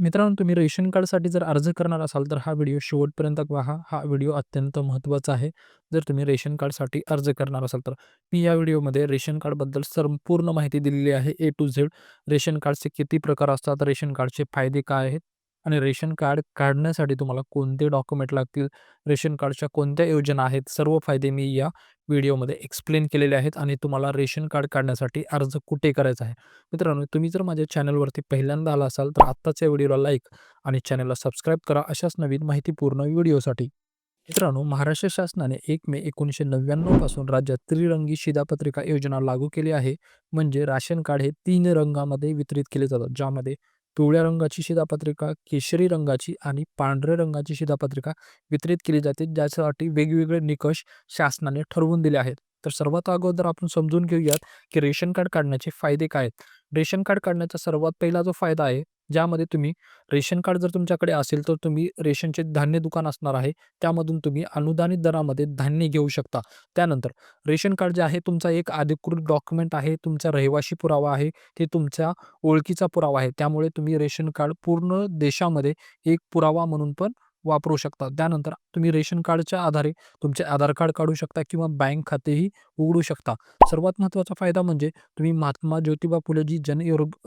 मित्रांनो तुम्ही रेशन कार्डसाठी जर अर्ज करणार असाल तर हा व्हिडिओ शेवटपर्यंत पहा. हा व्हिडिओ अत्यंत महत्त्वाचा आहे. जर तुम्ही रेशन कार्डसाठी अर्ज करणार असाल तर मी या व्हिडिओमध्ये रेशन कार्डबद्दल संपूर्ण माहिती दिलेली आहे ए टू झेड रेशन कार्डचे किती प्रकार असतात? रेशन कार्डचे फायदे काय आहेत? आणि रेशन कार्ड काढण्यासाठी तुम्हाला कोणते डॉक्युमेंट लागतील? रेशन कार्डच्या कोणत्या योजना आहेत? सर्व फायदे मी या व्हिडिओमध्ये एक्सप्लेन केलेले आहेत आणि तुम्हाला रेशन कार्ड काढण्यासाठी अर्ज कुठे करायचा आहे? मित्रांनो तुम्ही जर माझ्या चॅनलवरती पहिल्यांदा आला असाल तर आत्ताच्या व्हिडिओला लाईक आणि चॅनलला सबस्क्राईब करा अशाच नवीन माहितीपूर्ण व्हिडिओसाठी. मित्रांनो महाराष्ट्र शासनाने एक मे एकोणीसशे नव्याण्णवपासून राज्यात त्रिरंगी शिधापत्रिका योजना लागू केली आहे. म्हणजे राशन कार्ड हे तीन रंगामध्ये वितरित केले जातात. ज्यामध्ये पिवळ्या रंगाची शिधापत्रिका केशरी रंगाची आणि पांढऱ्या रंगाची शिधापत्रिका वितरित केली जाते ज्यासाठी वेगवेगळे निकष शासनाने ठरवून दिले आहेत. तर सर्वात अगोदर आपण समजून घेऊयात की रेशन कार्ड काढण्याचे फायदे काय आहेत. रेशन कार्ड काढण्याचा सर्वात पहिला जो फायदा आहे ज्यामध्ये तुम्ही रेशन कार्ड जर तुमच्याकडे असेल तर तुम्ही रेशनचे धान्य दुकान असणार आहे. त्यामधून तुम्ही अनुदानित दरामध्ये धान्य घेऊ शकता. त्यानंतर रेशन कार्ड जे आहे तुमचा एक अधिकृत डॉक्युमेंट आहे तुमचा रहिवाशी पुरावा आहे ते तुमच्या ओळखीचा पुरावा आहे. त्यामुळे तुम्ही रेशन कार्ड पूर्ण देशामध्ये एक पुरावा म्हणून पण वापरू शकता. त्यानंतर तुम्ही रेशन कार्डच्या आधारे तुमचे आधार कार्ड काढू शकता किंवा बँक खातेही उघडू शकता. सर्वात महत्त्वाचा फायदा म्हणजे तुम्ही महात्मा ज्योतिबा फुले जी जन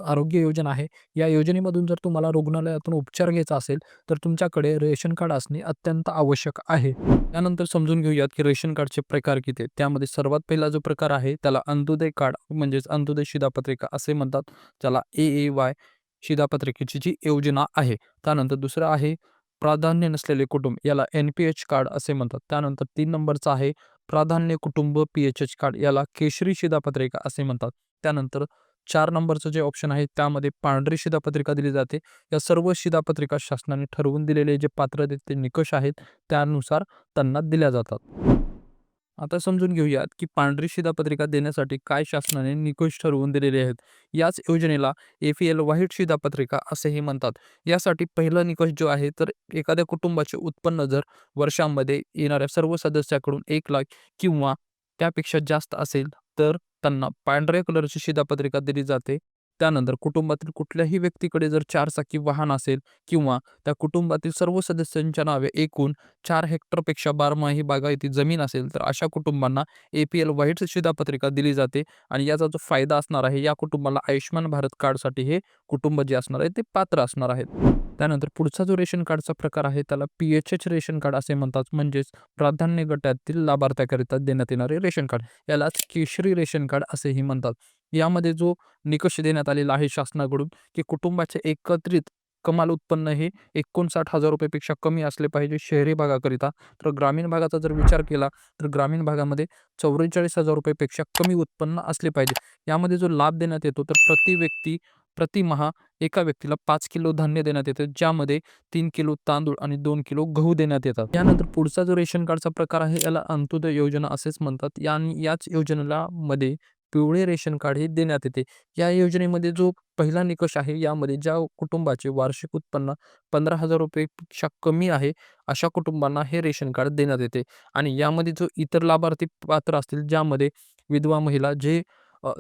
आरोग्य योजना आहे या योजनेमधून जर तुम्हाला रुग्णालयातून उपचार घ्यायचा असेल तर तुमच्याकडे रेशन कार्ड असणे अत्यंत आवश्यक आहे. त्यानंतर समजून घेऊयात की रेशन कार्डचे प्रकार किती त्यामध्ये सर्वात पहिला जो प्रकार आहे त्याला अंत्योदय कार्ड म्हणजेच अंत्योदय शिधापत्रिका असे म्हणतात. ज्याला ए ए वाय शिधापत्रिकेची जी योजना आहे. त्यानंतर दुसरं आहे प्राधान्य नसलेले कुटुंब याला एन पी एच कार्ड असे म्हणतात. त्यानंतर तीन नंबरचा आहे प्राधान्य कुटुंब पी एच एच कार्ड याला केशरी शिधापत्रिका असे म्हणतात. त्यानंतर चार नंबरचं जे ऑप्शन आहे त्यामध्ये पांढरी शिधापत्रिका दिली जाते. या सर्व शिधापत्रिका शासनाने ठरवून दिलेले जे पात्रतेचे निकष आहेत त्यानुसार त्यांना दिल्या जातात. आता समजून घेऊयात की पांढरी शिधापत्रिका देण्यासाठी काय शासनाने निकष ठरवून दिलेले आहेत. याच योजनेला एफ एल व्हाईट शिधापत्रिका असेही म्हणतात. यासाठी पहिला निकष जो आहे तर एखाद्या कुटुंबाचे उत्पन्न जर वर्षामध्ये येणाऱ्या सर्व सदस्याकडून एक लाख किंवा त्यापेक्षा जास्त असेल तर त्यांना पांढऱ्या कलरची शिधापत्रिका दिली जाते. त्यानंतर कुटुंबातील कुठल्याही व्यक्तीकडे जर चारचाकी वाहन असेल किंवा त्या कुटुंबातील सर्व सदस्यांच्या नावे एकूण चार हेक्टरपेक्षा बारमाही बागायती जमीन असेल तर अशा कुटुंबांना ए पी एल व्हाईट शिधापत्रिका दिली जाते आणि याचा जो फायदा असणार आहे या कुटुंबाला आयुष्यमान भारत कार्डसाठी हे कुटुंब जे असणार आहे ते पात्र असणार आहेत. त्यानंतर पुढचा जो रेशन कार्डचा प्रकार आहे त्याला P H H ration card असे म्हणतात. म्हणजेच प्राधान्य गटातील लाभार्थ्याकरिता देण्यात येणारे रेशन कार्ड. यालाच केशरी रेशन कार्ड असेही म्हणतात. यामध्ये जो निकष देण्यात आलेला आहे शासनाकडून की कुटुंबाचे एकत्रित कमाल उत्पन्न हे एकोणसाठ हजार रुपयेपेक्षा कमी असले पाहिजे शहरी भागाकरिता. तर ग्रामीण भागाचा जर विचार केला तर ग्रामीण भागामध्ये चौवेचाळीस हजार रुपयेपेक्षा कमी उत्पन्न असले पाहिजे. यामध्ये जो लाभ देण्यात येतो तर प्रति व्यक्ती प्रतिमहा एका व्यक्तीला पाच किलो धान्य देण्यात येते ज्यामध्ये तीन किलो तांदूळ आणि दोन किलो गहू देण्यात येतात. यानंतर पुढचा जो रेशन कार्डचा प्रकार आहे याला अंत्योदय योजना असेच म्हणतात. या याच योजनेला मध्ये पिवळे रेशन कार्ड हे देण्यात येते. या योजनेमध्ये जो पहिला निकष आहे यामध्ये ज्या कुटुंबाचे वार्षिक उत्पन्न पंधरा हजार रुपयेपेक्षा कमी आहे अशा कुटुंबांना हे रेशन कार्ड देण्यात येते. आणि यामध्ये जो इतर लाभार्थी पात्र असतील ज्यामध्ये विधवा महिला जे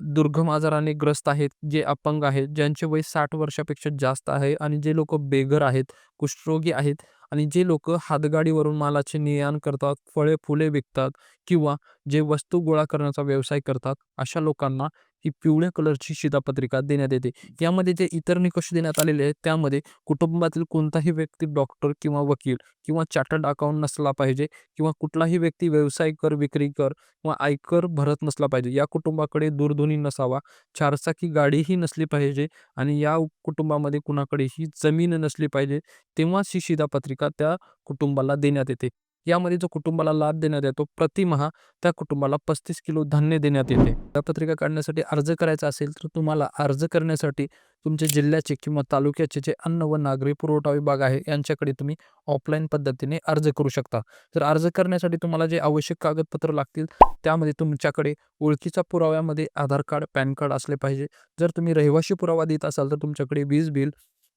दुर्गम आजाराने ग्रस्त आहेत जे अपंग आहेत ज्यांचे वय साठ वर्षापेक्षा जास्त आहे आणि जे लोक बेघर आहेत कुष्ठरोगी आहेत आणि जे लोक हातगाडीवरून मालाचे ने करतात फळे फुले विकतात किंवा जे वस्तू गोळा करण्याचा व्यवसाय करतात अशा लोकांना ही पिवळ्या कलरची शिधापत्रिका देण्यात येते. यामध्ये जे इतर निकष देण्यात आलेले आहेत त्यामध्ये कुटुंबातील कोणताही व्यक्ती डॉक्टर किंवा वकील किंवा चार्टर्ड अकाउंट नसला पाहिजे किंवा कुठलाही व्यक्ती व्यवसाय कर विक्री कर किंवा आयकर भरत नसला पाहिजे. या कुटुंबाकडे दूरध्वनी नसावा चारचाकी गाडीही नसली पाहिजे आणि या कुटुंबामध्ये कुणाकडेही जमीन नसली पाहिजे तेव्हाच ही शिधापत्रिका त्या कुटुंबाला देण्यात येते. यामध्ये जो कुटुंबाला लाभ देण्यात येतो प्रतिमहा त्या कुटुंबाला पस्तीस किलो धान्य देण्यात येते. या पत्रिका काढण्यासाठी अर्ज करायचा असेल तर तुम्हाला अर्ज करण्यासाठी तुमच्या जिल्ह्याचे किंवा तालुक्याचे जे अन्न व नागरी पुरवठा विभाग आहे यांच्याकडे तुम्ही ऑफलाईन पद्धतीने अर्ज करू शकता. तर अर्ज करण्यासाठी तुम्हाला जे आवश्यक कागदपत्र लागतील त्यामध्ये तुमच्याकडे ओळखीचा पुराव्यामध्ये आधार कार्ड पॅन कार्ड असले पाहिजे. जर तुम्ही रहिवाशी पुरावा देत असाल तर तुमच्याकडे वीज बिल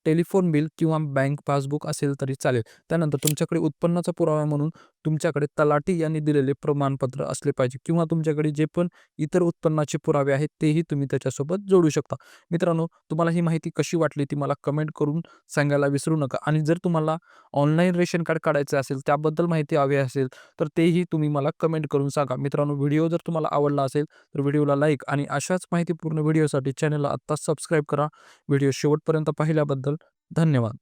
टेलिफोन बिल किंवा बँक पासबुक असेल तरी चालेल. त्यानंतर तुमच्याकडे उत्पन्नाचा पुरावा म्हणून तुमच्याकडे तलाठी यांनी दिलेले प्रमाणपत्र असले पाहिजे किंवा तुमच्याकडे जे पण इतर उत्पन्नाचे पुरावे आहेत तेही तुम्ही त्याच्यासोबत जोडू शकता. मित्रांनो तुम्हाला ही माहिती कशी वाटली ती मला कमेंट करून सांगायला विसरू नका. आणि जर तुम्हाला ऑनलाईन रेशन कार्ड काढायचं असेल त्याबद्दल माहिती हवी असेल तर तेही तुम्ही मला कमेंट करून सांगा. मित्रांनो व्हिडिओ जर तुम्हाला आवडला असेल तर व्हिडिओला लाईक आणि अशाच माहितीपूर्ण व्हिडिओसाठी चॅनलला आत्ताच सबस्क्राईब करा. व्हिडिओ शेवटपर्यंत पाहिल्याबद्दल धन्यवाद.